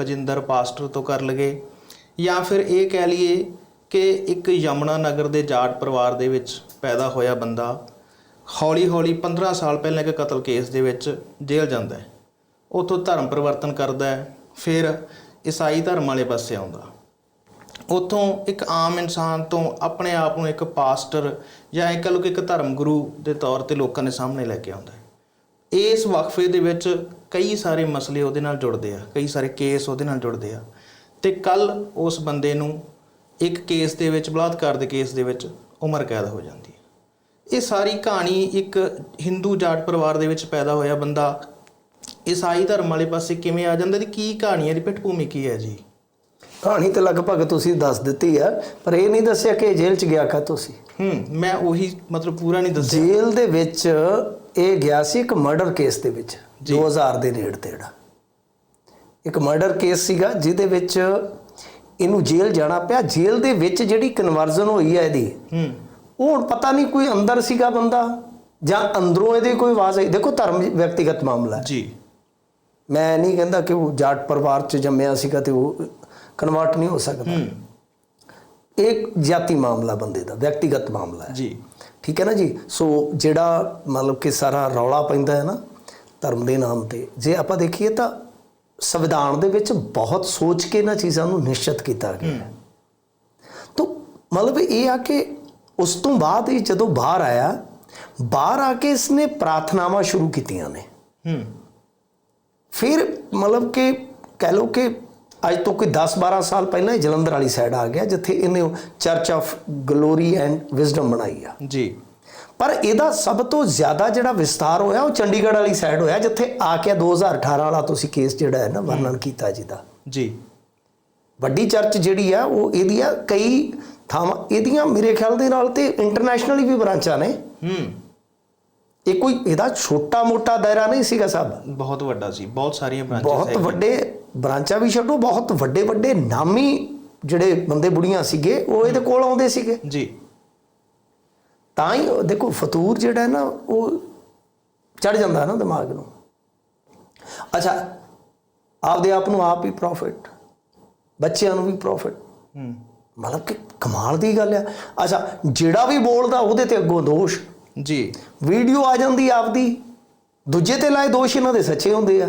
Bajinder pastor ਤੋਂ ਕਰ ਲਗੇ। ਜਾਂ ਫਿਰ ਇਹ ਕਹਿ ਲਈਏ ਕਿ ਇੱਕ ਯਮਨਾ ਨਗਰ ਦੇ ਜਾਟ ਪਰਿਵਾਰ ਦੇ ਵਿੱਚ ਪੈਦਾ ਹੋਇਆ ਬੰਦਾ ਹੌਲੀ ਹੌਲੀ 15 ਸਾਲ ਪਹਿਲਾਂ ਇੱਕ ਕਤਲ ਕੇਸ ਦੇ ਵਿੱਚ ਜੇਲ੍ਹ ਜਾਂਦਾ ਹੈ। ਉਥੋਂ ਧਰਮ ਪਰਿਵਰਤਨ ਕਰਦਾ ਹੈ, ਫਿਰ ਈਸਾਈ ਧਰਮ ਵਾਲੇ ਪਾਸੇ ਆਉਂਦਾ। ਉਥੋਂ ਇੱਕ ਆਮ ਇਨਸਾਨ ਤੋਂ ਆਪਣੇ ਆਪ ਨੂੰ ਇੱਕ ਪਾਸਟਰ ਜਾਂ ਇੱਕ ਲੋਕ ਇੱਕ ਧਰਮ ਗੁਰੂ ਦੇ ਤੌਰ ਤੇ ਲੋਕਾਂ ਦੇ ਸਾਹਮਣੇ ਲੈ ਕੇ ਆਉਂਦਾ ਹੈ। ਇਸ ਵਕਫੇ ਦੇ ਵਿੱਚ ਕਈ ਸਾਰੇ ਮਸਲੇ ਉਹਦੇ ਨਾਲ ਜੁੜਦੇ ਆ ਕਈ ਸਾਰੇ ਕੇਸ ਉਹਦੇ ਨਾਲ ਜੁੜਦੇ ਆ। ਤੇ ਕੱਲ ਉਸ ਬੰਦੇ ਨੂੰ ਇੱਕ ਕੇਸ ਦੇ ਵਿੱਚ ਬਲਾਤਕਾਰ ਦੇ ਕੇਸ ਦੇ ਵਿੱਚ ਉਮਰ ਕੈਦ ਹੋ ਜਾਂਦੀ ਹੈ। ਇਹ ਸਾਰੀ ਕਹਾਣੀ ਇੱਕ ਹਿੰਦੂ ਜਾਟ ਪਰਿਵਾਰ ਦੇ ਵਿੱਚ ਪੈਦਾ ਹੋਇਆ ਬੰਦਾ ਈਸਾਈ ਧਰਮ ਵਾਲੇ ਪਾਸੇ ਕਿਵੇਂ ਆ ਜਾਂਦਾ ਤੇ ਕੀ ਕਹਾਣੀ ਹੈ ਦੀ ਪਿੱਠ ਭੂਮੀ ਕੀ ਹੈ ਜੀ? ਕਹਾਣੀ ਤਾਂ ਲਗਭਗ ਤੁਸੀਂ ਦੱਸ ਦਿੱਤੀ ਆ ਪਰ ਇਹ ਨਹੀਂ ਦੱਸਿਆ ਕਿ ਜੇਲ੍ਹ 'ਚ ਗਿਆ ਕਾ ਤੁਸੀਂ? ਹੂੰ ਮੈਂ ਉਹੀ ਮਤਲਬ ਪੂਰਾ ਨਹੀਂ ਦੱਸਿਆ। ਜੇਲ੍ਹ ਦੇ ਵਿੱਚ ਇਹ ਗਿਆ ਸੀ ਇੱਕ ਮਰਡਰ ਕੇਸ ਦੇ ਵਿੱਚ। 2000 ਦੇ ਨੇੜੇ ਤੇੜਾ ਇੱਕ ਮਰਡਰ ਕੇਸ ਸੀਗਾ ਜਿਹਦੇ ਵਿੱਚ ਇਹਨੂੰ ਜੇਲ੍ਹ ਜਾਣਾ ਪਿਆ। ਜੇਲ੍ਹ ਦੇ ਵਿੱਚ ਜਿਹੜੀ ਕਨਵਰਜ਼ਨ ਹੋਈ ਹੈ ਇਹਦੀ ਹੂੰ। ਉਹ ਹੁਣ ਪਤਾ ਨਹੀਂ ਕੋਈ ਅੰਦਰ ਸੀਗਾ ਬੰਦਾ ਜਾਂ ਅੰਦਰੋਂ ਇਹਦੀ ਕੋਈ ਆਵਾਜ਼ ਆਈ। ਦੇਖੋ ਧਰਮ ਵਿਅਕਤੀਗਤ ਮਾਮਲਾ ਹੈ। ਜੀ। ਮੈਂ ਨਹੀਂ ਕਹਿੰਦਾ ਕਿ ਉਹ ਜਾਟ ਪਰਿਵਾਰ 'ਚ ਜੰਮਿਆ ਸੀਗਾ ਤੇ ਉਹ ਕਨਵਰਟ ਨਹੀਂ ਹੋ ਸਕਦਾ। ਇੱਕ ਜਾਤੀ ਮਾਮਲਾ ਬੰਦੇ ਦਾ ਵਿਅਕਤੀਗਤ ਮਾਮਲਾ ਹੈ। ਜੀ। ਠੀਕ ਹੈ ਨਾ ਜੀ? ਸੋ ਜਿਹੜਾ ਮਤਲਬ ਕਿ ਸਾਰਾ ਰੌਲਾ ਪੈਂਦਾ ਹੈ ਨਾ ਧਰਮ ਦੇ ਨਾਮ ਤੇ। ਜੇ ਆਪਾਂ ਦੇਖੀਏ ਤਾਂ ਸੰਵਿਧਾਨ ਦੇ ਵਿੱਚ ਬਹੁਤ ਸੋਚ ਕੇ ਇਹਨਾਂ ਚੀਜ਼ਾਂ ਨੂੰ ਨਿਸ਼ਚਿਤ ਕੀਤਾ ਗਿਆ ਹੈ। ਤਾਂ ਮਤਲਬ ਇਹ ਆ ਕਿ ਉਸ ਤੋਂ ਬਾਅਦ ਇਹ ਜਦੋਂ ਬਾਹਰ ਆਇਆ ਬਾਹਰ ਆ ਕੇ ਇਸਨੇ ਪ੍ਰਾਰਥਨਾਵਾਂ ਸ਼ੁਰੂ ਕੀਤੀਆਂ ਨੇ। ਹੂੰ। ਫਿਰ ਮਤਲਬ ਕਿ ਕਹਿ ਲਓ ਕਿ ਅੱਜ ਤੋਂ ਕੋਈ 10-12 ਸਾਲ ਪਹਿਲਾਂ ਇਹ ਜਲੰਧਰ ਵਾਲੀ ਸਾਈਡ ਆ ਗਿਆ ਜਿੱਥੇ ਇਹਨੇ church of glory and wisdom ਬਣਾਈ ਆ। ਜੀ। ਪਰ ਇਹਦਾ ਸਭ ਤੋਂ ਜ਼ਿਆਦਾ ਜਿਹੜਾ ਵਿਸਤਾਰ ਹੋਇਆ ਉਹ ਚੰਡੀਗੜ੍ਹ ਵਾਲੀ ਸਾਈਡ ਹੋਇਆ ਜਿੱਥੇ ਆ ਕੇ 2018 ਵਾਲਾ ਤੁਸੀਂ ਕੇਸ ਜਿਹੜਾ ਹੈ ਨਾ ਵਰਣਨ ਕੀਤਾ ਜਿਹਦਾ ਜੀ। ਵੱਡੀ ਚਰਚ ਜਿਹੜੀ ਆ ਉਹ ਇਹਦੀਆਂ ਕਈ ਥਾਵਾਂ ਇਹਦੀਆਂ ਮੇਰੇ ਖਿਆਲ ਦੇ ਨਾਲ ਤੇ ਇੰਟਰਨੈਸ਼ਨਲੀ ਵੀ ਬ੍ਰਾਂਚਾਂ ਨੇ। ਹੂੰ। ਇਹ ਕੋਈ ਇਹਦਾ ਛੋਟਾ ਮੋਟਾ ਦਾਇਰਾ ਨਹੀਂ ਸੀਗਾ ਸਭ ਬਹੁਤ ਵੱਡਾ ਸੀ ਬਹੁਤ ਸਾਰੀਆਂ ਬ੍ਰਾਂਚਸ ਬਹੁਤ ਵੱਡੇ ਬ੍ਰਾਂਚਾਂ ਵੀ ਛੱਡੋ ਬਹੁਤ ਵੱਡੇ ਵੱਡੇ ਨਾਮੀ ਜਿਹੜੇ ਬੰਦੇ ਬੁੜੀਆਂ ਸੀਗੇ ਉਹ ਇਹਦੇ ਕੋਲ ਆਉਂਦੇ ਸੀਗੇ। ਜੀ। ਤਾਂ ਹੀ ਦੇਖੋ ਫਤੂਰ ਜਿਹੜਾ ਹੈ ਨਾ ਉਹ ਚੜ ਜਾਂਦਾ ਹੈ ਨਾ ਦਿਮਾਗ ਨੂੰ। ਅੱਛਾ ਆਪਦੇ ਆਪ ਨੂੰ ਆਪ ਹੀ ਪ੍ਰੋਫਿਟ ਬੱਚਿਆਂ ਨੂੰ ਵੀ ਪ੍ਰੋਫਿਟ ਹੂੰ। ਮਤਲਬ ਕਿ ਕਮਾਲ ਦੀ ਗੱਲ ਆ। ਅੱਛਾ ਜਿਹੜਾ ਵੀ ਬੋਲਦਾ ਉਹਦੇ ਤੇ ਅੱਗੋਂ ਦੋਸ਼। ਜੀ। ਵੀਡੀਓ ਆ ਜਾਂਦੀ ਆਪਦੀ ਦੂਜੇ ਤੇ ਲਾਏ ਦੋਸ਼ ਇਹਨਾਂ ਦੇ ਸੱਚੇ ਹੁੰਦੇ ਆ।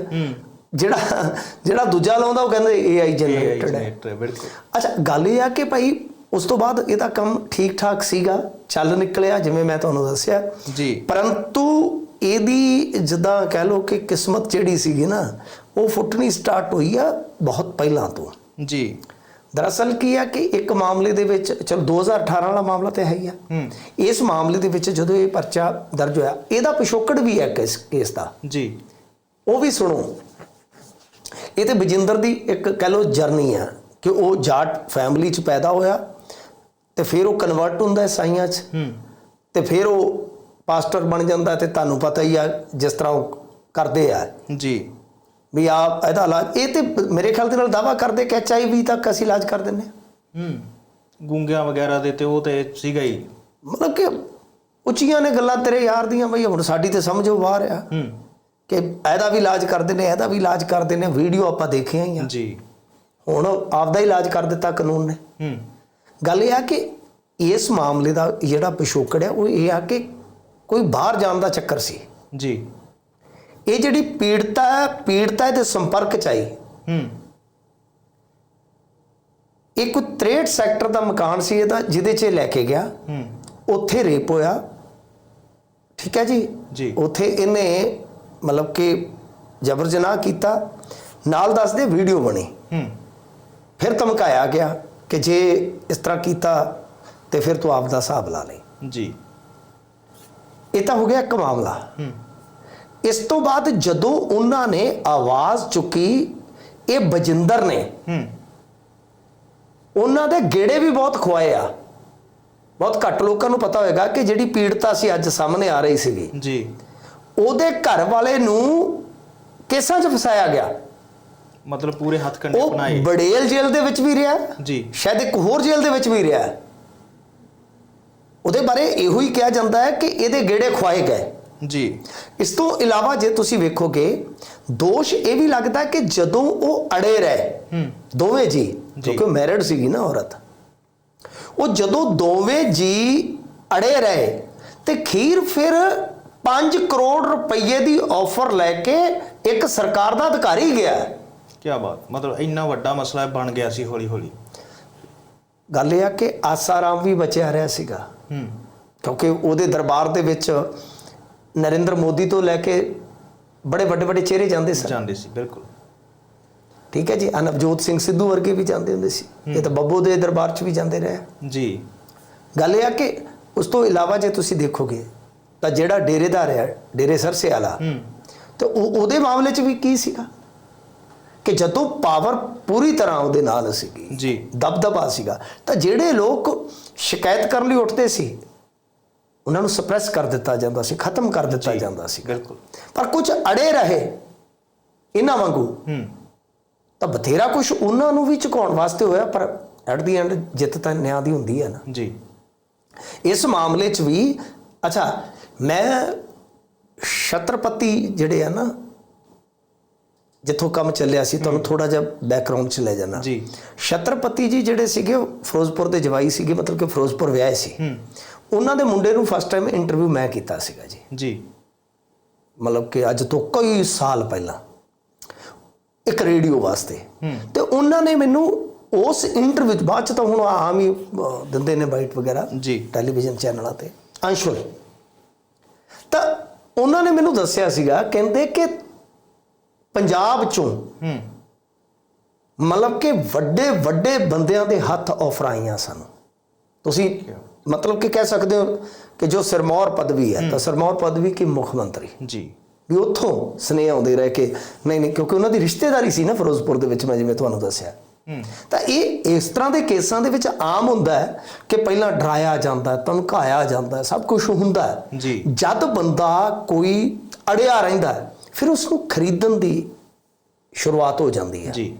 ਜਿਹੜਾ ਜਿਹੜਾ ਦੂਜਾ ਲਾਉਂਦਾ ਉਹ ਕਹਿੰਦੇ AI AI ਜਨਰੇਟਡ ਹੈ ਬਿਲਕੁਲ। ਅੱਛਾ ਗੱਲ ਇਹ ਆ ਕਿ ਭਾਈ ਉਸ ਤੋਂ ਬਾਅਦ ਇਹਦਾ ਕੰਮ ਠੀਕ ਠਾਕ ਸੀਗਾ ਚੱਲ ਨਿਕਲਿਆ ਜਿਵੇਂ ਮੈਂ ਤੁਹਾਨੂੰ ਦੱਸਿਆ। ਜੀ। ਪਰੰਤੂ ਇਹਦੀ ਜਿੱਦਾਂ ਕਹਿ ਲਓ ਕਿ ਕਿਸਮਤ ਜਿਹੜੀ ਸੀਗੀ ਨਾ ਉਹ ਫੁੱਟਣੀ ਸਟਾਰਟ ਹੋਈ ਆ ਬਹੁਤ ਪਹਿਲਾਂ ਤੋਂ। ਜੀ। ਦਰਅਸਲ ਕੀ ਆ ਕਿ ਇੱਕ ਮਾਮਲੇ ਦੇ ਵਿੱਚ ਚਲੋ 2018 ਵਾਲਾ ਮਾਮਲਾ ਤੇ ਹੈ ਹੀ ਆ। ਇਸ ਮਾਮਲੇ ਦੇ ਵਿੱਚ ਜਦੋਂ ਇਹ ਪਰਚਾ ਦਰਜ ਹੋਇਆ ਇਹਦਾ ਪਿਛੋਕੜ ਵੀ ਹੈ ਇਸ ਕੇਸ ਦਾ। ਜੀ। ਉਹ ਵੀ ਸੁਣੋ ਇਹ ਤੇ ਬਜਿੰਦਰ ਦੀ ਇੱਕ ਕਹਿ ਲਓ ਜਰਨੀ ਆ ਕਿ ਉਹ ਜਾਟ ਫੈਮਿਲੀ ਚ ਪੈਦਾ ਹੋਇਆ ਤੇ ਫਿਰ ਉਹ ਕਨਵਰਟ ਹੁੰਦਾ ਸਾਈਆਂ ਚ। ਹੂੰ। ਤੇ ਫਿਰ ਉਹ ਪਾਸਟਰ ਬਣ ਜਾਂਦਾ ਤੇ ਤੁਹਾਨੂੰ ਪਤਾ ਹੀ ਆ ਜਿਸ ਤਰ੍ਹਾਂ ਉਹ ਕਰਦੇ ਆ। ਜੀ। ਵੀ ਆ ਇਹਦਾ ਇਲਾਜ ਇਹ ਤੇ ਮੇਰੇ ਖਿਆਲ ਦੇ ਨਾਲ ਦਾਵਾ ਕਰਦੇ ਕਿ ਐਚਆਈਵੀ ਤੱਕ ਅਸੀਂ ਇਲਾਜ ਕਰ ਦਿੰਨੇ ਹਾਂ। ਹੂੰ। ਗੂੰਗਿਆਂ ਵਗੈਰਾ ਦੇ ਤੇ ਉਹ ਤੇ ਸੀਗਾ ਹੀ। ਮਤਲਬ ਕਿ ਉੱਚੀਆਂ ਨੇ ਗੱਲਾਂ ਤੇਰੇ ਯਾਰ ਦੀਆਂ ਬਈ ਹੁਣ ਸਾਡੀ ਤੇ ਸਮਝੋ ਬਾਹਰ ਆ। ਹੂੰ। ਕਿ ਇਹਦਾ ਵੀ ਇਲਾਜ ਕਰਦੇ ਨੇ ਇਹਦਾ ਵੀ ਇਲਾਜ ਕਰਦੇ ਨੇ ਵੀਡੀਓ ਆਪਾਂ ਦੇਖੀਆਂ ਹੀ ਆ। ਜੀ। ਹੁਣ ਆਪਦਾ ਹੀ ਇਲਾਜ ਕਰ ਦਿੱਤਾ ਕਾਨੂੰਨ ਨੇ। ਹੂੰ। ਗੱਲ ਇਹ ਆ ਕਿ ਇਸ ਮਾਮਲੇ ਦਾ ਜਿਹੜਾ ਪਿਛੋਕੜ ਹੈ ਉਹ ਇਹ ਆ ਕਿ ਕੋਈ ਬਾਹਰ ਜਾਣ ਦਾ ਚੱਕਰ ਸੀ। ਜੀ। ਇਹ ਜਿਹੜੀ ਪੀੜਤਾ ਹੈ ਪੀੜਤਾ ਦੇ ਸੰਪਰਕ ਚ ਆਈ। ਹੂੰ। ਇੱਕ 63 ਸੈਕਟਰ ਦਾ ਮਕਾਨ ਸੀ ਇਹਦਾ ਜਿਹਦੇ 'ਚ ਇਹ ਲੈ ਕੇ ਗਿਆ। ਹੂੰ। ਉੱਥੇ ਰੇਪ ਹੋਇਆ। ਠੀਕ ਹੈ ਜੀ? ਜੀ। ਉੱਥੇ ਇਹਨੇ ਮਤਲਬ ਕਿ ਜਬਰ ਜਨਾਹ ਕੀਤਾ। ਨਾਲ ਦੱਸਦੇ ਵੀਡੀਓ ਬਣੀ। ਹੂੰ। ਫਿਰ ਧਮਕਾਇਆ ਗਿਆ। ਕਿ ਜੇ ਇਸ ਤਰ੍ਹਾਂ ਕੀਤਾ ਤੇ ਫਿਰ ਤੂੰ ਆਪ ਦਾ ਹਿਸਾਬ ਲਾ ਲੈ। ਜੀ। ਇਹ ਤਾਂ ਹੋ ਗਿਆ ਇੱਕ ਮਾਮਲਾ। ਹੂੰ। ਇਸ ਤੋਂ ਬਾਅਦ ਜਦੋਂ ਉਹਨਾਂ ਨੇ ਆਵਾਜ਼ ਚੁੱਕੀ ਇਹ ਬਜਿੰਦਰ ਨੇ। ਹੂੰ। ਉਹਨਾਂ ਦੇ ਗੇੜੇ ਵੀ ਬਹੁਤ ਖਵਾਏ ਆ। ਬਹੁਤ ਘੱਟ ਲੋਕਾਂ ਨੂੰ ਪਤਾ ਹੋਏਗਾ ਕਿ ਜਿਹੜੀ ਪੀੜਤਾ ਸੀ ਅੱਜ ਸਾਹਮਣੇ ਆ ਰਹੀ ਸੀਗੀ। ਜੀ। ਉਹਦੇ ਘਰ ਵਾਲੇ ਨੂੰ ਕੇਸਾਂ 'ਚ ਫਸਾਇਆ ਗਿਆ। ਮਤਲਬ ਪੂਰੇ ਹੱਥ ਕੰਡੇ ਉਹ ਬਣਾਏ। ਬੜੇਲ ਜੇਲ੍ਹ ਦੇ ਵਿੱਚ ਵੀ ਰਿਹਾ। ਜੀ। ਸ਼ਾਇਦ ਇੱਕ ਹੋਰ ਜੇਲ੍ਹ ਦੇ ਵਿੱਚ ਵੀ ਰਿਹਾ। ਉਹਦੇ ਬਾਰੇ ਇਹੋ ਹੀ ਕਿਹਾ ਜਾਂਦਾ ਹੈ ਕਿ ਇਹਦੇ ਗੇੜੇ ਖਵਾਏ ਗਏ। ਜੀ। ਇਸ ਤੋਂ ਇਲਾਵਾ ਜੇ ਤੁਸੀਂ ਵੇਖੋਗੇ ਦੋਸ਼ ਇਹ ਵੀ ਲੱਗਦਾ ਕਿ ਜਦੋਂ ਉਹ ਅੜੇ ਰਹੇ ਹੂੰ। ਦੋਵੇਂ ਜੀ ਕਿਉਂਕਿ ਮੈਰਿਡ ਸੀਗੀ ਨਾ ਔਰਤ। ਉਹ ਜਦੋਂ ਦੋਵੇਂ ਜੀ ਅੜੇ ਰਹੇ ਤੇ ਖੀਰ ਫਿਰ 5 ਕਰੋੜ ਰੁਪਏ ਦੀ ਆਫਰ ਲੈ ਕੇ ਇੱਕ ਸਰਕਾਰ ਦਾ ਅਧਿਕਾਰੀ ਗਿਆ। ਕੀ ਬਾਤ। ਮਤਲਬ ਇੰਨਾ ਵੱਡਾ ਮਸਲਾ ਬਣ ਗਿਆ ਸੀ ਹੌਲੀ ਹੌਲੀ ਗੱਲ ਇਹ ਆ ਕਿ ਆਸਾਰਾਮ ਵੀ ਬਚਿਆ ਰਿਹਾ ਸੀਗਾ। ਹੂੰ। ਕਿਉਂਕਿ ਉਹਦੇ ਦਰਬਾਰ ਦੇ ਵਿੱਚ ਨਰਿੰਦਰ ਮੋਦੀ ਤੋਂ ਲੈ ਕੇ ਬੜੇ ਵੱਡੇ ਵੱਡੇ ਚਿਹਰੇ ਜਾਂਦੇ ਸਨ। ਜਾਂਦੇ ਸੀ ਬਿਲਕੁਲ। ਠੀਕ ਹੈ ਜੀ ਆਹ ਨਵਜੋਤ ਸਿੰਘ ਸਿੱਧੂ ਵਰਗੇ ਵੀ ਜਾਂਦੇ ਹੁੰਦੇ ਸੀ। ਇਹ ਤਾਂ ਬੱਬੂ ਦੇ ਦਰਬਾਰ 'ਚ ਵੀ ਜਾਂਦੇ ਰਹੇ। ਜੀ। ਗੱਲ ਇਹ ਆ ਕਿ ਉਸ ਤੋਂ ਇਲਾਵਾ ਜੇ ਤੁਸੀਂ ਦੇਖੋਗੇ ਤਾਂ ਜਿਹੜਾ ਡੇਰੇਦਾਰ ਹੈ ਡੇਰੇ ਸਰਸੇ ਵਾਲਾ ਹੂੰ। ਤੇ ਉਹ ਉਹਦੇ ਮਾਮਲੇ 'ਚ ਵੀ ਕੀ ਸੀਗਾ? ਕਿ ਜਦੋਂ ਪਾਵਰ ਪੂਰੀ ਤਰ੍ਹਾਂ ਉਹਦੇ ਨਾਲ ਸੀਗੀ ਜੀ। ਦਬਦਬਾ ਸੀਗਾ ਤਾਂ ਜਿਹੜੇ ਲੋਕ ਸ਼ਿਕਾਇਤ ਕਰਨ ਲਈ ਉੱਠਦੇ ਸੀ ਉਹਨਾਂ ਨੂੰ ਸਪਰੈਸ ਕਰ ਦਿੱਤਾ ਜਾਂਦਾ ਸੀ ਖਤਮ ਕਰ ਦਿੱਤਾ ਜਾਂਦਾ ਸੀ ਬਿਲਕੁਲ। ਪਰ ਕੁਝ ਅੜੇ ਰਹੇ ਇਹਨਾਂ ਵਾਂਗੂ ਹੂੰ। ਤਾਂ ਬਥੇਰਾ ਕੁਝ ਉਹਨਾਂ ਨੂੰ ਵੀ ਝੁਕਾਉਣ ਵਾਸਤੇ ਹੋਇਆ ਪਰ ਐਟ ਦੀ ਐਂਡ ਜਿੱਤ ਤਾਂ ਨਿਆਂ ਦੀ ਹੁੰਦੀ ਹੈ ਨਾ। ਜੀ। ਇਸ ਮਾਮਲੇ 'ਚ ਵੀ ਅੱਛਾ ਮੈਂ ਛਤਰਪਤੀ ਜਿਹੜੇ ਆ ਨਾ ਜਿੱਥੋਂ ਕੰਮ ਚੱਲਿਆ ਸੀ ਤੁਹਾਨੂੰ ਥੋੜਾ ਜਿਹਾ ਬੈਕਗ੍ਰਾਉਂਡ 'ਚ ਲੈ ਜਾਣਾ। ਜੀ। ਛਤਰਪਤੀ ਜੀ ਜਿਹੜੇ ਸੀਗੇ ਫਿਰੋਜ਼ਪੁਰ ਦੇ ਜਵਾਈ ਸੀਗੇ ਮਤਲਬ ਕਿ ਫਿਰੋਜ਼ਪੁਰ ਵਿਆਹੇ ਸੀ। ਹੂੰ। ਉਹਨਾਂ ਦੇ ਮੁੰਡੇ ਨੂੰ ਫਸਟ ਟਾਈਮ ਇੰਟਰਵਿਊ ਮੈਂ ਕੀਤਾ ਸੀਗਾ ਜੀ। ਜੀ। ਮਤਲਬ ਕਿ ਅੱਜ ਤੋਂ ਕਈ ਸਾਲ ਪਹਿਲਾਂ। ਇੱਕ ਰੇਡੀਓ ਵਾਸਤੇ। ਹੂੰ। ਤੇ ਉਹਨਾਂ ਨੇ ਮੈਨੂੰ ਉਸ ਇੰਟਰਵਿਊ ਬਾਅਦ ਚ ਤਾਂ ਹੁਣ ਆਮ ਹੀ ਦਿੰਦੇ ਨੇ ਬਾਈਟ ਵਗੈਰਾ। ਜੀ। ਟੈਲੀਵਿਜ਼ਨ ਚੈਨਲਾਂ ਤੇ। ਅੰਸ਼ੁਲ। ਤਾਂ ਉਹਨਾਂ ਨੇ ਮੈਨੂੰ ਦੱਸਿਆ ਸੀਗਾ ਕਹਿੰਦੇ ਕਿ ਪੰਜਾਬ ਚੋਂ ਹੂੰ। ਮਤਲਬ ਕਿ ਵੱਡੇ ਵੱਡੇ ਬੰਦਿਆਂ ਦੇ ਹੱਥ ਆਫਰ ਆਈਆਂ ਸਾਨੂੰ। ਤੁਸੀਂ ਮਤਲਬ ਕਿ ਕਹਿ ਸਕਦੇ ਹੋ ਕਿ ਜੋ ਸਿਰਮੌਰ ਪਦਵੀ ਹੈ ਤਾਂ ਸਿਰਮੌਰ ਪਦਵੀ ਕੀ ਮੁੱਖ ਮੰਤਰੀ? ਜੀ। ਵੀ ਉੱਥੋਂ ਸਨੇਹ ਆਉਂਦੇ ਰਹੇ ਕਿ ਨਹੀਂ ਨਹੀਂ ਕਿਉਂਕਿ ਉਹਨਾਂ ਦੀ ਰਿਸ਼ਤੇਦਾਰੀ ਸੀ ਨਾ ਫਿਰੋਜ਼ਪੁਰ ਦੇ ਵਿੱਚ ਮੈਂ ਜਿਵੇਂ ਤੁਹਾਨੂੰ ਦੱਸਿਆ। ਤਾਂ ਇਹ ਇਸ ਤਰ੍ਹਾਂ ਦੇ ਕੇਸਾਂ ਦੇ ਵਿੱਚ ਆਮ ਹੁੰਦਾ ਹੈ ਕਿ ਪਹਿਲਾਂ ਡਰਾਇਆ ਜਾਂਦਾ ਹੈ ਧਮਕਾਇਆ ਜਾਂਦਾ ਹੈ ਸਭ ਕੁਝ ਹੁੰਦਾ ਹੈ। ਜੀ। ਜਦ ਬੰਦਾ ਕੋਈ ਅੜਿਆ ਰਹਿੰਦਾ ਹੈ ਫਿਰ ਉਸ ਨੂੰ ਖਰੀਦਣ ਦੀ ਸ਼ੁਰੂਆਤ ਹੋ ਜਾਂਦੀ ਹੈ। ਜੀ।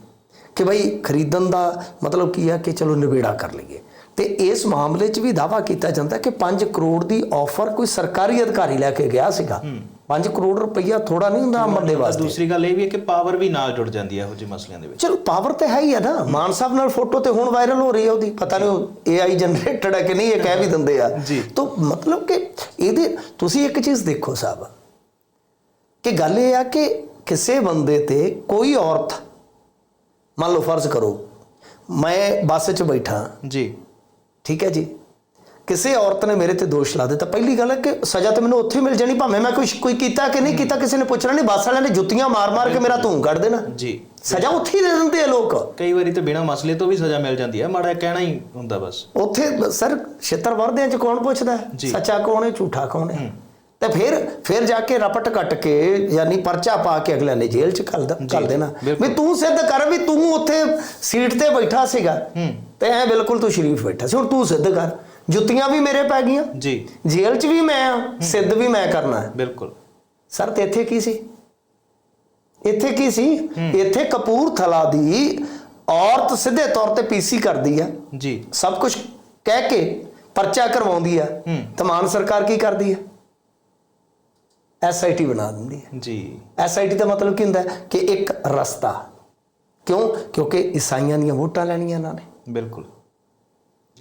ਕਿ ਭਾਈ ਖਰੀਦਣ ਦਾ ਮਤਲਬ ਕੀ ਹੈ ਕਿ ਚਲੋ ਨਿਬੇੜਾ ਕਰ ਲਈਏ। ਤੇ ਇਸ ਮਾਮਲੇ 'ਚ ਵੀ ਦਾਵਾ ਕੀਤਾ ਜਾਂਦਾ ਕਿ 5 ਕਰੋੜ ਦੀ ਆਫਰ ਕੋਈ ਸਰਕਾਰੀ ਅਧਿਕਾਰੀ ਲੈ ਕੇ ਗਿਆ ਸੀਗਾ। 5 ਕਰੋੜ ਰੁਪਈਆ ਥੋੜਾ ਨਹੀਂ ਹੁੰਦਾ ਬੰਦੇ ਵਾਸਤੇ ਦੂਸਰੀ ਗੱਲ ਇਹ ਵੀ ਹੈ ਕਿ ਪਾਵਰ ਵੀ ਨਾਲ ਜੁੜ ਜਾਂਦੀ ਹੈ ਇਹੋ ਜਿਹੇ ਮਸਲਿਆਂ ਦੇ ਵਿੱਚ। ਚਲੋ ਪਾਵਰ ਤੇ ਹੈ ਹੀ ਹੈ ਨਾ। ਮਾਨ ਸਾਹਿਬ ਨਾਲ ਫੋਟੋ ਤੇ ਹੁਣ ਵਾਇਰਲ ਹੋ ਰਹੀ ਹੈ ਉਹਦੀ। ਪਤਾ ਨਹੀਂ ਏਆਈ ਜਨਰੇਟਡ ਹੈ ਕਿ ਨਹੀਂ ਇਹ ਕਹਿ ਵੀ ਦਿੰਦੇ ਆ। ਜੀ। ਤਾਂ ਮਤਲਬ ਕਿ ਇਹਦੇ ਤੁਸੀਂ ਇੱਕ ਚੀਜ਼ ਦੇਖੋ ਸਾਹਿਬ। ਕਿ ਗੱਲ ਇਹ ਆ ਕਿ ਕਿਸੇ ਬੰਦੇ ਤੇ ਕੋਈ ਔਰਤ ਮੰਨ ਲਓ ਫਰਜ਼ ਕਰੋ ਮੈਂ ਬੱਸ 'ਚ ਬੈਠਾ। ਜੀ। ਠੀਕ ਹੈ ਜੀ। ਕਿਸੇ ਔਰਤ ਨੇ ਮੇਰੇ ਤੇ ਦੋਸ਼ ਲਾ ਦਿੱਤਾ। ਪਹਿਲੀ ਗੱਲ ਹੈ ਕਿ ਸਜ਼ਾ ਤਾਂ ਮੈਨੂੰ ਉੱਥੇ ਹੀ ਮਿਲ ਜਾਣੀ ਭਾਵੇਂ ਮੈਂ ਕੁਝ ਕੋਈ ਕੀਤਾ ਕਿ ਨਹੀਂ ਕੀਤਾ ਕਿਸੇ ਨੇ ਪੁੱਛਣਾ ਨਹੀਂ ਬੱਸ ਵਾਲਿਆਂ ਨੇ ਜੁੱਤੀਆਂ ਮਾਰ-ਮਾਰ ਕੇ ਮੇਰਾ ਧੂੰ ਕੱਢ ਦੇਣਾ। ਜੀ ਸਜ਼ਾ ਉੱਥੇ ਹੀ ਦੇ ਦਿੰਦੇ ਆ ਲੋਕ। ਕਈ ਵਾਰੀ ਤਾਂ ਬਿਨਾਂ ਮਸਲੇ ਤੋਂ ਵੀ ਸਜ਼ਾ ਮਿਲ ਜਾਂਦੀ ਹੈ ਮਾੜਾ ਕਹਿਣਾ ਹੀ ਹੁੰਦਾ ਬਸ। ਉੱਥੇ ਸਰ ਛਿੱਤਰ ਵਰਦਿਆਂ ਚ ਕੌਣ ਪੁੱਛਦਾ। ਸੱਚਾ ਕੌਣ ਹੈ ਝੂਠਾ ਕੌਣ ਹੈ। ਤੇ ਫਿਰ ਫਿਰ ਜਾ ਕੇ ਰਪਟ ਕੱਟ ਕੇ ਯਾਨੀ ਪਰਚਾ ਪਾ ਕੇ ਅਗਲੇ ਨੇ ਜੇਲ੍ਹ ਚ ਘੱਲ ਦ- ਘੱਲ ਦੇਣਾ। ਵੀ ਤੂੰ ਸਿੱਧ ਕਰ ਵੀ ਤੂੰ ਉੱਥੇ ਸੀਟ ਤੇ ਬੈਠਾ ਸੀਗਾ। ਹੂੰ। ਤੇ ਐ ਬਿਲਕੁਲ ਤੂੰ ਸ਼ਰੀਫ ਬੈਠਾ ਸੀ। ਹੁਣ ਤੂੰ ਸਿੱਧ ਕਰ। ਜੁੱਤੀਆਂ ਵੀ ਮੇਰੇ ਪੈ ਗਈਆਂ। ਜੀ। ਜੇਲ੍ਹ ਚ ਵੀ ਮੈਂ ਆ ਸਿੱਧ ਵੀ ਮੈਂ ਕਰਨਾ। ਹੈ ਬਿਲਕੁਲ। ਸਰ ਤੇ ਇੱਥੇ ਕੀ ਸੀ? ਇੱਥੇ ਕੀ ਸੀ? ਇੱਥੇ ਕਪੂਰਥਲਾ ਦੀ ਔਰਤ ਸਿੱਧੇ ਤੌਰ ਤੇ ਪੀਸੀ ਕਰਦੀ ਆ। ਜੀ। ਸਭ ਕੁਝ ਕਹਿ ਕੇ ਪਰਚਾ ਕਰਵਾਉਂਦੀ ਆ। ਹੂੰ। ਤਾਂ ਮਾਨ ਸਰਕਾਰ ਕੀ ਕਰਦੀ ਆ? ਐਸਆਈਟੀ ਬਣਾ ਦਿੰਦੀ ਹੈ। ਜੀ। ਐਸਆਈਟੀ ਦਾ ਮਤਲਬ ਕੀ ਹੁੰਦਾ ਕਿ ਇੱਕ ਰਸਤਾ। ਕਿਉਂ? ਕਿਉਂਕਿ ਈਸਾਈਆਂ ਦੀਆਂ ਵੋਟਾਂ ਲੈਣੀਆਂ ਇਹਨਾਂ ਨੇ। ਬਿਲਕੁਲ।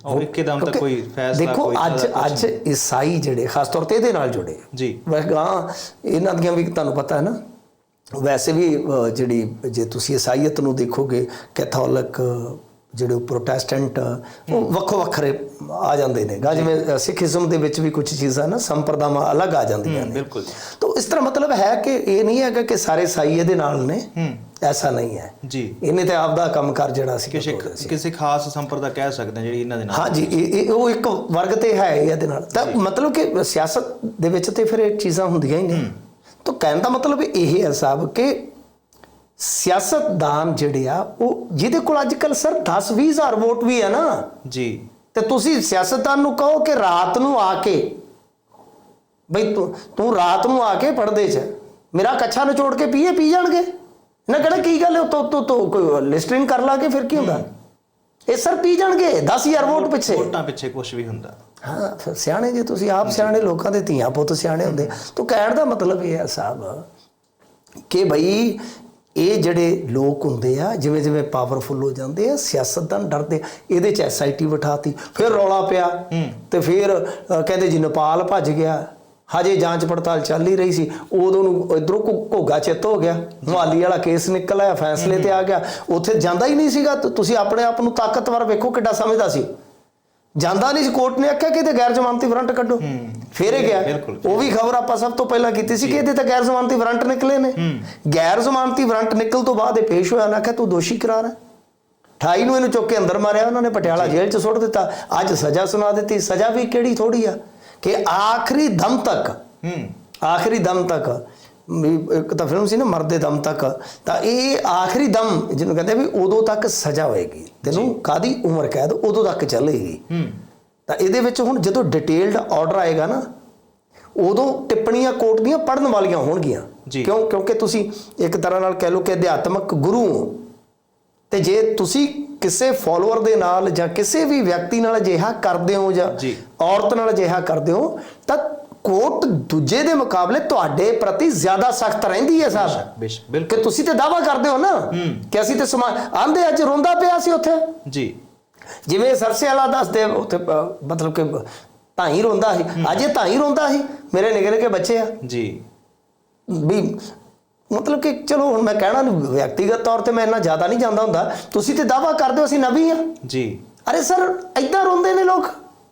ਉਹ ਇੱਕਦਮ ਤਾਂ ਕੋਈ ਫੈਸਲਾ ਦੇਖੋ ਅੱਜ ਅੱਜ ਈਸਾਈ ਜਿਹੜੇ ਖਾਸ ਤੌਰ ਤੇ ਇਹਦੇ ਨਾਲ ਜੁੜੇ ਜੀ। ਵਹਾਂ ਇਹਨਾਂ ਦੀਆਂ ਵੀ ਤੁਹਾਨੂੰ ਪਤਾ ਹੈ ਨਾ। ਵੈਸੇ ਵੀ ਜਿਹੜੀ ਜੇ ਤੁਸੀਂ ਈਸਾਈਅਤ ਨੂੰ ਦੇਖੋਗੇ ਕੈਥੋਲਿਕ ਜਿਹੜੇ ਪ੍ਰੋਟੈਸਟੈਂਟ ਉਹ ਵੱਖੋ ਵੱਖਰੇ ਆ ਜਾਂਦੇ ਨੇ। ਗਾ ਜਿਵੇਂ ਸਿੱਖੀਜ਼ਮ ਦੇ ਵਿੱਚ ਵੀ ਕੁਝ ਚੀਜ਼ਾਂ ਨਾ ਸੰਪਰਦਾਵਾਂ ਅਲੱਗ ਆ ਜਾਂਦੀਆਂ ਨੇ। ਬਿਲਕੁਲ। ਤਾਂ ਇਸ ਤਰ੍ਹਾਂ ਮਤਲਬ ਹੈ ਕਿ ਇਹ ਨਹੀਂ ਹੈਗਾ ਕਿ ਸਾਰੇ ਸਾਈ ਇਹਦੇ ਨਾਲ ਨੇ। ਹੂੰ। ਐਸਾ ਨਹੀਂ ਹੈ। ਜੀ। ਇਹਨੇ ਤੇ ਆਪਦਾ ਕੰਮਕਾਰ ਜਿਹੜਾ ਸੀ ਕਿਸੇ ਕਿਸੇ ਖਾਸ ਸੰਪਰਦਾ ਕਹਿ ਸਕਦੇ ਹਾਂ ਜਿਹੜੀ ਇਹਨਾਂ ਦੇ ਨਾਲ ਹਾਂਜੀ ਇਹ ਇਹ- ਉਹ ਇੱਕ ਵਰਗ ਤੇ ਹੈ ਹੀ ਇਹਦੇ ਨਾਲ। ਤਾਂ ਮਤਲਬ ਕਿ ਸਿਆਸਤ ਦੇ ਵਿੱਚ ਤੇ ਫਿਰ ਇਹ ਚੀਜ਼ਾਂ ਹੁੰਦੀਆਂ ਹੀ ਨੇ। ਤਾਂ ਕਹਿਣ ਦਾ ਮਤਲਬ ਇਹ ਹੈ ਸਾਹਿਬ ਕਿ ਸਿਆਸਤਦਾਨ ਜਿਹੜੇ ਆ ਉਹ ਜਿਹਦੇ ਕੋਲ ਅੱਜ ਕੱਲ ਸਰ 10 20 ਹਜ਼ਾਰ ਵੋਟ ਵੀ ਹੈ ਨਾ। ਜੀ। ਤੇ ਤੁਸੀਂ ਸਿਆਸਤਦਾਨ ਨੂੰ ਕਹੋ ਕਿ ਰਾਤ ਨੂੰ ਆ ਕੇ ਬਈ ਤੂੰ ਰਾਤ ਨੂੰ ਆ ਕੇ ਪੜਦੇ ਚ ਮੇਰਾ ਕੱਛਾ ਨਿਚੋੜ ਕੇ ਪੀਏ ਪੀ ਜਾਣਗੇ। ਇਹਨਾਂ ਕਿਹੜਾ ਕੀ ਗੱਲ ਹੈ ਤੋ ਤੋ ਤੋ ਕੋਈ ਲਿਸਟਰਿੰਗ ਕਰ ਲਾ ਕੇ ਫਿਰ ਕੀ ਹੁੰਦਾ? ਇਹ ਸਰ ਪੀ ਜਾਣਗੇ 10000 ਵੋਟ ਪਿੱਛੇ। ਵੋਟਾਂ ਪਿੱਛੇ ਕੁਝ ਵੀ ਹੁੰਦਾ। ਹਾਂ ਸਿਆਣੇ ਜੇ ਤੁਸੀਂ ਆਪ ਸਿਆਣੇ ਲੋਕਾਂ ਦੇ ਧੀਆਂ ਪੁੱਤ ਸਿਆਣੇ ਹੁੰਦੇ ਤਾਂ ਕਹਿਣ ਦਾ ਮਤਲਬ ਇਹ ਹੈ ਸਾਹਿਬ ਕਿ ਭਈ ਇਹ ਜਿਹੜੇ ਲੋਕ ਹੁੰਦੇ ਆ ਜਿਵੇਂ ਜਿਵੇਂ ਪਾਵਰਫੁਲ ਹੋ ਜਾਂਦੇ ਆ ਸਿਆਸਤਦਾਨ ਡਰਦੇ ਇਹਦੇ ਚ ਐਸਆਈਟੀ ਬਿਠਾਤੀ ਫਿਰ ਰੌਲਾ ਪਿਆ। ਤੇ ਫਿਰ ਕਹਿੰਦੇ ਜੀ ਨੇਪਾਲ ਭੱਜ ਗਿਆ। ਹਜੇ ਜਾਂਚ ਪੜਤਾਲ ਚੱਲ ਹੀ ਰਹੀ ਸੀ। ਉਦੋਂ ਨੂੰ ਇਧਰੋਂ ਘੋਗਾ ਚਿੱਤ ਹੋ ਗਿਆ। ਮੁਹਾਲੀ ਵਾਲਾ ਕੇਸ ਨਿਕਲ ਆਇਆ ਫੈਸਲੇ ਤੇ ਆ ਗਿਆ। ਉੱਥੇ ਜਾਂਦਾ ਹੀ ਨਹੀਂ ਸੀਗਾ। ਤੇ ਤੁਸੀਂ ਆਪਣੇ ਆਪ ਨੂੰ ਤਾਕਤਵਰ ਵੇਖੋ ਕਿੱਡਾ ਸਮਝਦਾ ਸੀ। ਜਾਂਦਾ ਨਹੀਂ ਸੀ ਕੋਰਟ ਨੇ ਆਖਿਆ ਕਿ ਇਹਦੇ ਗੈਰ ਜ਼ਮਾਨਤੀ ਵਾਰੰਟ ਕੱਢੋ। ਫੇਰ ਇਹ ਗਿਆ। ਉਹ ਵੀ ਖਬਰ ਆਪਾਂ ਸਭ ਤੋਂ ਪਹਿਲਾਂ ਕੀਤੀ ਸੀ ਕਿ ਇਹਦੇ ਤਾਂ ਗੈਰ ਜ਼ਮਾਨਤੀ ਵਾਰੰਟ ਨਿਕਲੇ ਨੇ। ਗੈਰ ਜ਼ਮਾਨਤੀ ਵਾਰੰਟ ਨਿਕਲ ਤੋਂ ਬਾਅਦ ਇਹ ਪੇਸ਼ ਹੋਇਆ ਨਾ ਕਿ ਤੂੰ ਦੋਸ਼ੀ ਕਰਾਰ ਹੈ। 28 ਨੂੰ ਇਹਨੂੰ ਚੁੱਕ ਕੇ ਅੰਦਰ ਮਾਰਿਆ ਉਹਨਾਂ ਨੇ ਪਟਿਆਲਾ ਜੇਲ੍ਹ 'ਚ ਸੁੱਟ ਦਿੱਤਾ। ਅੱਜ ਸਜ਼ਾ ਸੁਣਾ ਦਿੱਤੀ। ਸਜ਼ਾ ਵੀ ਕਿਹੜੀ ਥੋੜੀ ਆ ਕਿ ਆਖਰੀ ਦਮ ਤੱਕ ਹੂੰ। ਆਖਰੀ ਦਮ ਤੱਕ ਇੱਕ ਤਾਂ ਫਿਲਮ ਸੀ ਨਾ ਮਰਦੇ ਦਮ ਤੱਕ ਤਾਂ ਇਹ ਆਖਰੀ ਦਮ ਜਿਹਨੂੰ ਕਹਿੰਦੇ ਵੀ ਉਦੋਂ ਤੱਕ ਸਜ਼ਾ ਹੋਏਗੀ। ਤੈਨੂੰ ਕਾਦੀ ਉਮਰ ਕੈਦ? ਉਦੋਂ ਤੱਕ ਚੱਲੇਗੀ। ਹੂੰ। ਤਾਂ ਇਹਦੇ ਵਿੱਚ ਹੁਣ ਜਦੋਂ ਡਿਟੇਲਡ ਆਰਡਰ ਆਏਗਾ ਨਾ ਉਦੋਂ ਟਿੱਪਣੀਆਂ ਕੋਰਟ ਦੀਆਂ ਪੜਨ ਵਾਲੀਆਂ ਹੋਣਗੀਆਂ। ਕਿਉਂ? ਕਿਉਂਕਿ ਤੁਸੀਂ ਇੱਕ ਤਰ੍ਹਾਂ ਨਾਲ ਕਹਿ ਲਓ ਕਿ ਅਧਿਆਤਮਕ ਗੁਰੂ ਹੋ। ਤੇ ਜੇ ਤੁਸੀਂ ਕਿਸੇ ਫਾਲੋਅਰ ਦੇ ਨਾਲ ਜਾਂ ਕਿਸੇ ਵੀ ਵਿਅਕਤੀ ਨਾਲ ਅਜਿਹਾ ਕਰਦੇ ਹੋ ਜਾਂ। ਔਰਤ ਨਾਲ ਅਜਿਹਾ ਕਰਦੇ ਹੋ ਤਾਂ ਕੋਰਟ ਦੂਜੇ ਦੇ ਮੁਕਾਬਲੇ ਤੁਹਾਡੇ ਪ੍ਰਤੀ ਜ਼ਿਆਦਾ ਸਖਤ ਰਹਿੰਦੀ ਹੈ ਸਾਹਿਬ ਬਿਲਕੁਲ। ਕਿ ਤੁਸੀਂ ਤੇ ਦਾਵਾ ਕਰਦੇ ਹੋ ਨਾ ਕਿ ਅਸੀਂ ਤੇ ਸਮਾ ਆਂਦੇ ਅੱਜ ਰੋਂਦਾ ਪਿਆ ਸੀ ਉੱਥੇ। ਜੀ। ਜਿਵੇਂ ਸਰਸੇ ਵਾਲਾ ਦੱਸਦੇ ਉੱਥੇ ਮਤਲਬ ਕਿ ਹੀ ਰੋਂਦਾ ਸੀ। ਅੱਜ ਤਾਂ ਹੀ ਰੋਂਦਾ ਸੀ ਮੇਰੇ ਨਿੱਕੇ ਨਿੱਕੇ ਬੱਚੇ ਆ। ਜੀ। ਵੀ ਮਤਲਬ ਕਿ ਚਲੋ ਹੁਣ ਮੈਂ ਕਹਿਣਾ ਨਹੀਂ ਵਿਅਕਤੀਗਤ ਤੌਰ ਤੇ ਮੈਂ ਇੰਨਾ ਜ਼ਿਆਦਾ ਨਹੀਂ ਜਾਂਦਾ ਹੁੰਦਾ। ਤੁਸੀਂ ਤੇ ਦਾਵਾ ਕਰਦੇ ਹੋ ਅਸੀਂ ਨਬੀ ਆ। ਜੀ। ਅਰੇ ਸਰ ਐਦਾਂ ਰੋਂਦੇ ਨੇ ਲੋਕ।